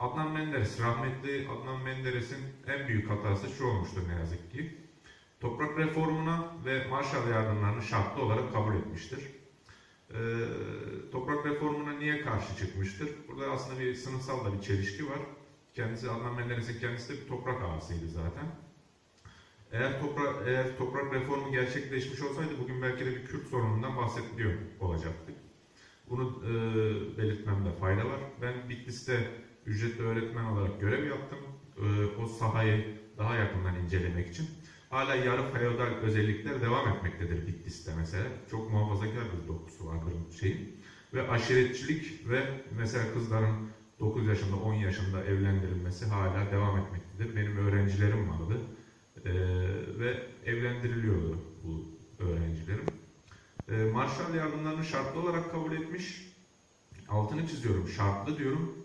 Adnan Menderes, rahmetli Adnan Menderes'in en büyük hatası şu olmuştur ne yazık ki. Toprak reformuna ve Marshall yardımlarını şartlı olarak kabul etmiştir. Ee, toprak reformuna niye karşı çıkmıştır? Burada aslında bir sınıfsal da bir çelişki var. Kendisi Adnan Menderes'in kendisi de bir toprak ağasıydı zaten. Eğer toprak eğer toprak reformu gerçekleşmiş olsaydı bugün belki de bir Kürt sorunundan bahsediyor olacaktık. Bunu e, belirtmemde fayda var. Ben Bitlis'te ücretli öğretmen olarak görev yaptım. E, o sahayı daha yakından incelemek için. Hala yarı feodal özellikler devam etmektedir Bitlis'te mesela. Çok muhafazakar bir dokusu vardır şeyin. Ve aşiretçilik ve mesela kızların 9 yaşında 10 yaşında evlendirilmesi hala devam etmektedir. Benim öğrencilerim vardı. Ee, ve evlendiriliyordu bu öğrencilerim. Ee, Marshall yardımlarını şartlı olarak kabul etmiş. Altını çiziyorum, şartlı diyorum.